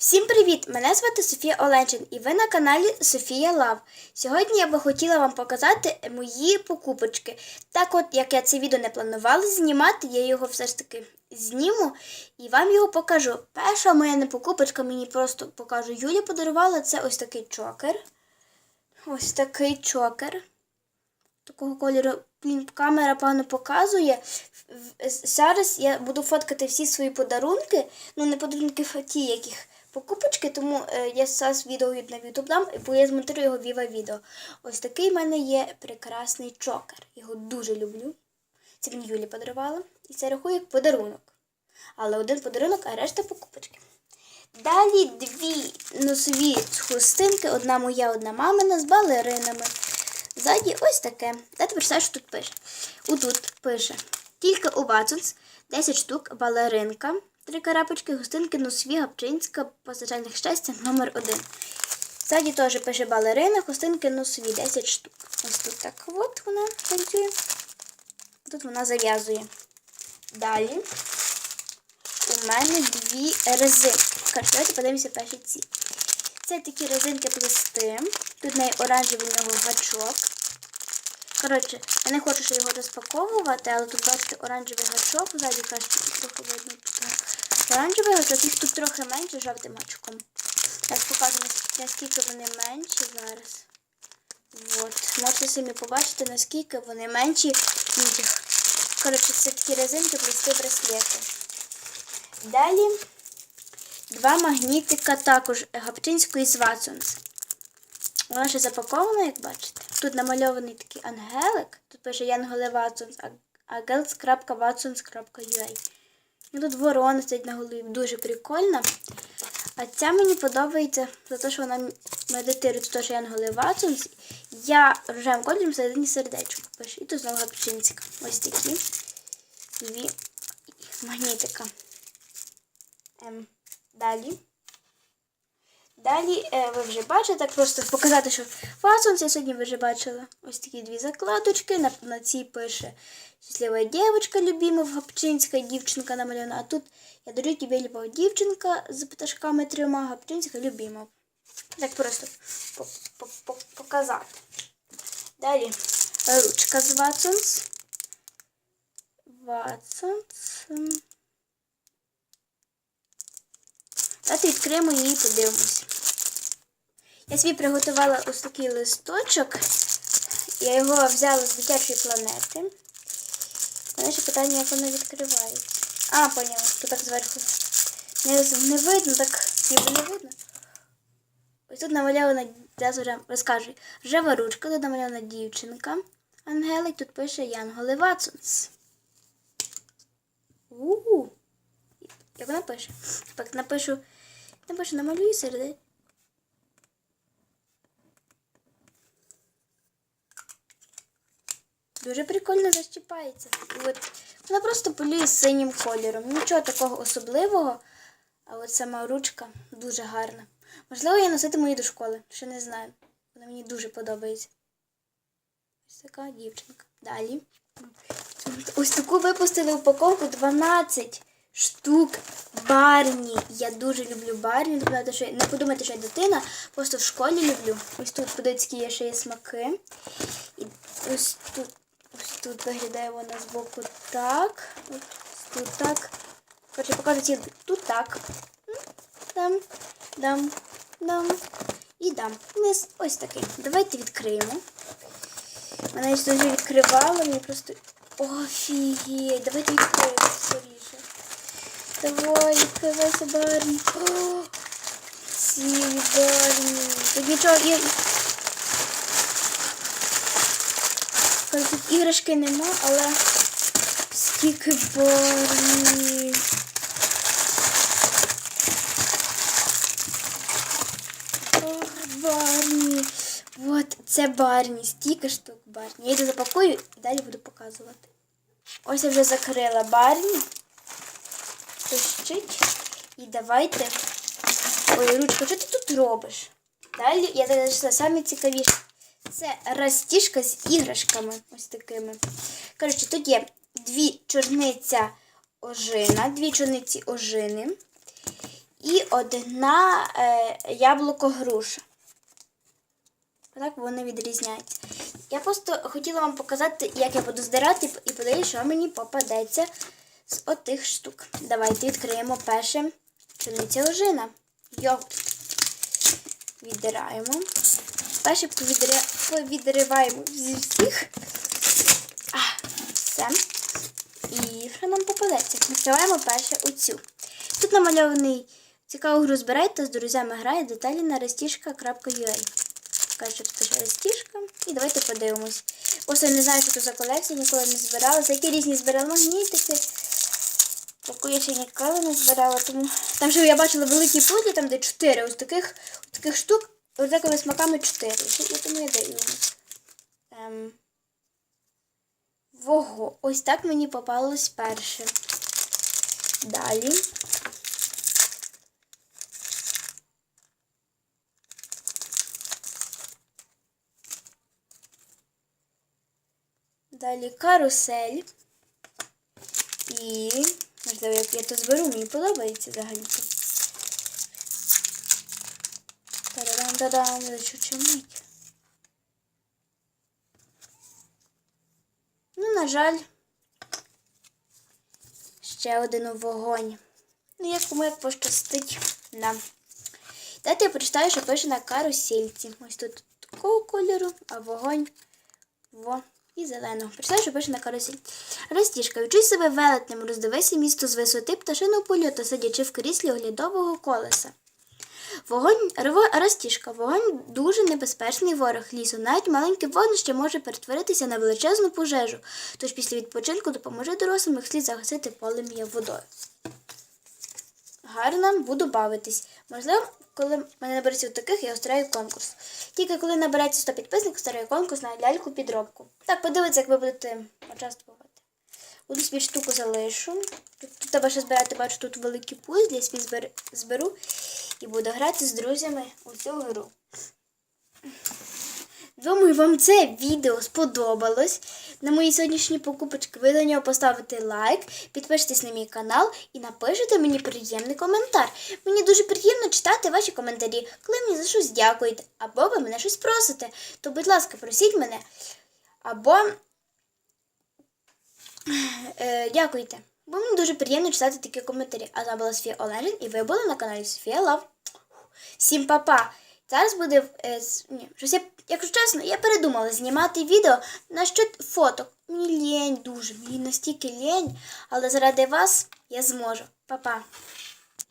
Всім привіт! Мене звати Софія Оленчин і ви на каналі Софія Лав. Сьогодні я би хотіла вам показати мої покупочки. Так от, як я це відео не планувала знімати, я його все ж таки зніму і вам його покажу. Перша моя не покупочка, мені просто покажу. Юля подарувала це ось такий чокер. Ось такий чокер. Такого кольору, блін, камера погано показує. Зараз я буду фоткати всі свої подарунки. Ну, не подарунки, а ті, яких покупочки, тому е, я зараз відео на YouTube дам, бо я змонтую його віва відео. Ось такий в мене є прекрасний чокер. Його дуже люблю. Це мені Юлі подарувала. І це рахую як подарунок. Але один подарунок, а решта покупочки. Далі дві носові хустинки, одна моя, одна мамина з балеринами. Ззаді ось таке. Дайте прочитаю, що тут пише. Отут пише. Тільки у Ватсонс 10 штук, балеринка, три карапочки, гостинки, носові, гапчинська, позначальних щастя, номер 1. Ззаді теж пише балерина, хустинки, носові, 10 штук. Ось тут так от вона танцює. Тут вона зав'язує. Далі у мене дві резинки. Давайте подивимося перші ці. Це такі резинки плести. Тут в неї оранжевий в нього гачок. Коротше, я не хочу ще його розпаковувати, але тут бачите оранжевий гачок. Ззаді кажуть, трохи видно тут оранжевий гачок, їх тут трохи менше жовтим гачком. Я покажу нас- наскільки вони менші зараз. От. Можете самі побачити, наскільки вони менші інших. Коротше, це такі резинки плести браслети. Далі два магнітика також гапчинської з Ватсонс. Вона ще запакована, як бачите. Тут намальований такий ангелик. Тут пише Янголи Ватсонс, agels.watsons.ua. І тут ворона стоїть на голові. Дуже прикольна. А ця мені подобається за те, що вона медитує тут теж Янголи Ватсонс. Я рожевим кольором всередині сердечко. І тут знову гапчинська. Ось такі дві магнітика. Ем, далі. Далі е, ви вже бачите, так просто показати, що фасон я сьогодні ви вже бачила. Ось такі дві закладочки. На, на цій пише щаслива дівчинка, любимов, Гапчинська дівчинка намальована. А тут я дарю тобі любов дівчинка з пташками трьома, Гапчинська любимов. Так просто по- по- по- показати. Далі ручка з Ватсонс. Ватсонс. Давайте відкриємо її і подивимось. Я собі приготувала ось такий листочок. Я його взяла з дитячої планети. У мене ще питання, як воно відкривається. А, поняла, тут так зверху. Не, не видно, так ніби не видно. Ось тут намальована, вже розкажу. Ржева ручка, тут намальована дівчинка. Ангелик, тут пише Янголи Ватсонс. У-у. Як вона пише? Так, напишу. Напишу, намалюю сердечко. Дуже прикольно защіпається. От вона просто полює синім кольором. Нічого такого особливого. А от сама ручка дуже гарна. Можливо, я носитиму її до школи. Ще не знаю. Вона мені дуже подобається. Ось така дівчинка. Далі. Ось таку випустили упаковку 12 штук Барні. Я дуже люблю Барні. Що я, не подумайте, що я дитина. Просто в школі люблю. Ось тут подивіться, є ще є смаки. І ось тут, ось тут виглядає вона з боку так. Ось тут так. Коротше, покажу тут так. Дам, дам, дам і дам. Низ ось такий. Давайте відкриємо. Мене ж дуже відкривала, мені просто. Офігеть, давайте відкриємо скоріше. Давай, відкривайся, Барні. О, Барні. Тут нічого є. Тут іграшки нема, але скільки Барні. Ох, Барні. От це Барні, стільки штук Барні. Я йду запакую і далі буду показувати. Ось я вже закрила Барні. Пищить. І давайте. Ой, ручка, що ти тут робиш? Далі я залишила саме цікавіше. Це розтіжка з іграшками. Ось такими. Коротше, тут є дві чорниця ожина, дві чорниці ожини. і одна е, яблуко груша. Так вони відрізняються. Я просто хотіла вам показати, як я буду здирати, і подивіться, що мені попадеться з отих штук. Давайте відкриємо перше пшениця ожина. Йогурт. Віддираємо. Перше повідри... повідриваємо зі всіх. А, все. І що нам попадеться? Відкриваємо перше оцю. Тут намальований цікаву гру збирайте з друзями грає деталі на рестішка.ua. Каже, що тут. І давайте подивимось. Просто я не знаю, що це за колекція, ніколи не збирала. За які різні збирала магнітики. Таку я ще ніколи не збирала. Тому... Там ще я бачила великі пузлі, там де 4 ось таких, ось таких штук, ось такими смаками 4. І тому я даю. Ем... Вого. Ось так мені попалось перше. Далі. Далі карусель. І, можливо, як я то зберу, мені подобається взагалі. Та-дам-та-дам, лечу чимить. Ну, на жаль, ще один вогонь. Ну, як як пощастить нам. Дайте я прочитаю, що пише на карусельці. Ось тут такого кольору, а вогонь во і зеленого. Що пише на карусіль. Ростішка, відчуй себе велетнем, роздивися місто з висоти пташиного польоту, сидячи в кріслі оглядового колеса. Вогонь Ростішка. Вогонь дуже небезпечний ворог лісу. Навіть маленьке вогнище може перетворитися на величезну пожежу. Тож після відпочинку допоможе дорослим як слід загасити полум'я водою. Гарно буду бавитись. Можливо, коли мене набереться таких, я устраю конкурс. Тільки коли набереться 100 підписників, устраю конкурс на ляльку підробку. Так, подивіться, як ви будете участвувати. Буду собі штуку залишу. Тут, треба ще збирати, бачу, тут великі пузлі, я собі зберу і буду грати з друзями у цю гру. Думаю, вам це відео сподобалось. На мої сьогоднішні покупочки ви до нього поставите лайк, підпишитесь на мій канал і напишете мені приємний коментар. Мені дуже приємно читати ваші коментарі, коли мені за щось дякуєте, або ви мене щось просите. То, будь ласка, просіть мене. Або е, дякуйте. Бо мені дуже приємно читати такі коментарі. А це була Софія Оленін, і ви були на каналі Софія Лав. Всім па-па! Зараз буде. Е, ні, щось я, якщо чесно, я передумала знімати відео на що фоток. Мені лень дуже, мені настільки лень, але заради вас я зможу. Па-па!